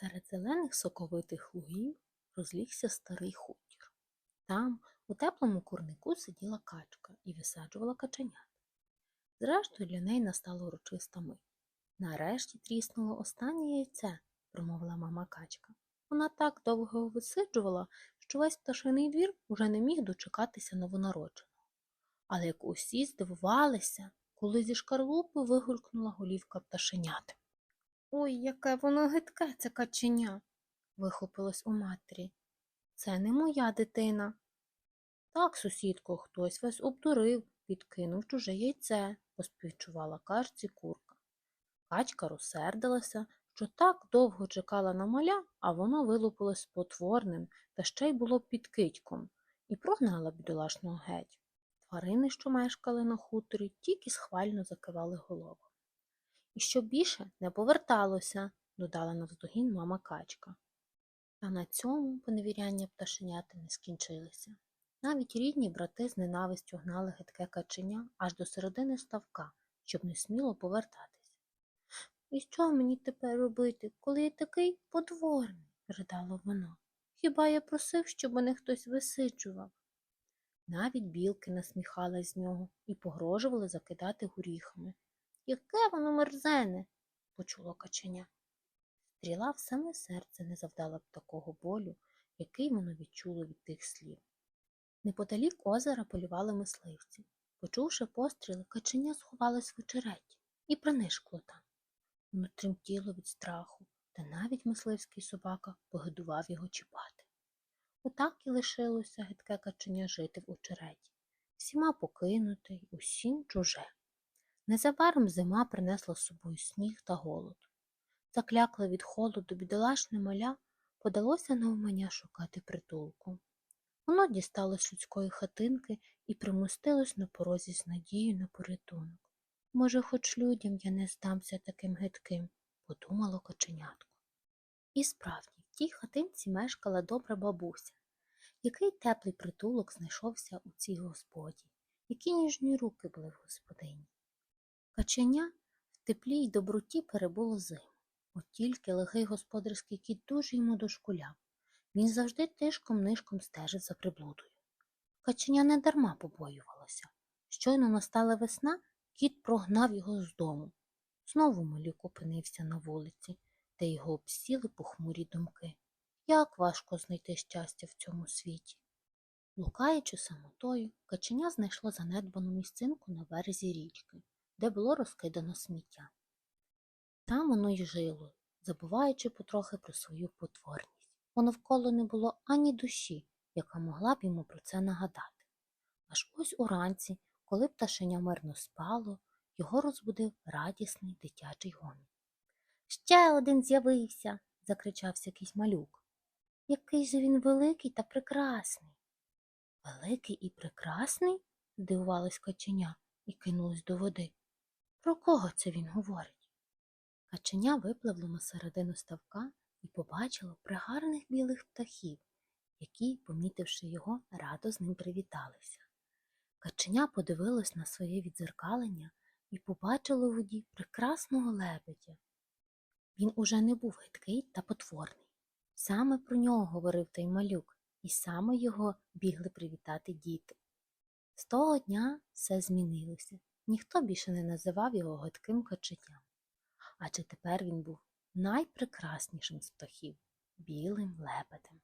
Серед зелених соковитих лугів розлігся старий хутір. Там, у теплому курнику, сиділа качка і висаджувала каченят. Зрештою, для неї настала урочиста мить. Нарешті тріснуло останнє яйце, промовила мама качка. Вона так довго його висиджувала, що весь пташиний двір уже не міг дочекатися новонародженого. Але як усі здивувалися, коли зі шкарлупи вигулькнула голівка пташенят. Ой, яке воно гидке, це каченя, вихопилось у матері. Це не моя дитина. Так, сусідко, хтось вас обдурив, підкинув чуже яйце, поспівчувала качці курка. Качка розсердилася, що так довго чекала на маля, а воно вилупилось потворним та ще й було під китьком, і прогнала бідолашного геть. Тварини, що мешкали на хуторі, тільки схвально закивали голову. І щоб більше не поверталося, додала навздогін мама качка. Та на цьому поневіряння пташеняти не скінчилися. Навіть рідні брати з ненавистю гнали гидке каченя аж до середини ставка, щоб не сміло повертатись. І що мені тепер робити, коли я такий потворний? ридало воно. Хіба я просив, щоб мене хтось висиджував? Навіть білки насміхались з нього і погрожували закидати горіхами. Яке воно мерзене, почуло каченя. Стріла в саме серце не завдала б такого болю, який воно відчуло від тих слів. Неподалік озера полювали мисливці. Почувши постріли, каченя сховалось в очереті і принишкло там. Воно тремтіло від страху, та навіть мисливський собака погидував його чіпати. Отак і лишилося гидке каченя жити в очереті, всіма покинуте усім чуже. Незабаром зима принесла з собою сніг та голод. Заклякле від холоду бідолашне маля подалося навмання шукати притулку. Воно дісталось людської хатинки і примостилось на порозі з надією на порятунок. Може, хоч людям я не здамся таким гидким, подумало коченятко. І справді, в тій хатинці мешкала добра бабуся. Який теплий притулок знайшовся у цій господі, які ніжні руки були в господині. Каченя в теплі й доброті перебуло зиму. От тільки лихий господарський кіт дуже йому дошкуляв. Він завжди тишком-нишком стежив за приблудою. Каченя не дарма побоювалося. Щойно настала весна, кіт прогнав його з дому. Знову малюк опинився на вулиці, де його обсіли похмурі думки. Як важко знайти щастя в цьому світі. Лукаючи самотою, каченя знайшло занедбану місцинку на березі річки, де було розкидано сміття. Там воно й жило, забуваючи потрохи про свою потворність, бо навколо не було ані душі, яка могла б йому про це нагадати. Аж ось уранці, коли пташеня мирно спало, його розбудив радісний дитячий гомін. Ще один з'явився, закричався якийсь малюк. Який же він великий та прекрасний. Великий і прекрасний? здивувалось каченя і кинулось до води. Про кого це він говорить? Каченя випливло на середину ставка і побачило пригарних білих птахів, які, помітивши його, радо з ним привіталися. Каченя подивилось на своє відзеркалення і побачило у воді прекрасного лебедя. Він уже не був гидкий та потворний. Саме про нього говорив той малюк, і саме його бігли привітати діти. З того дня все змінилося. Ніхто більше не називав його гидким каченям, адже тепер він був найпрекраснішим з птахів білим лебедем.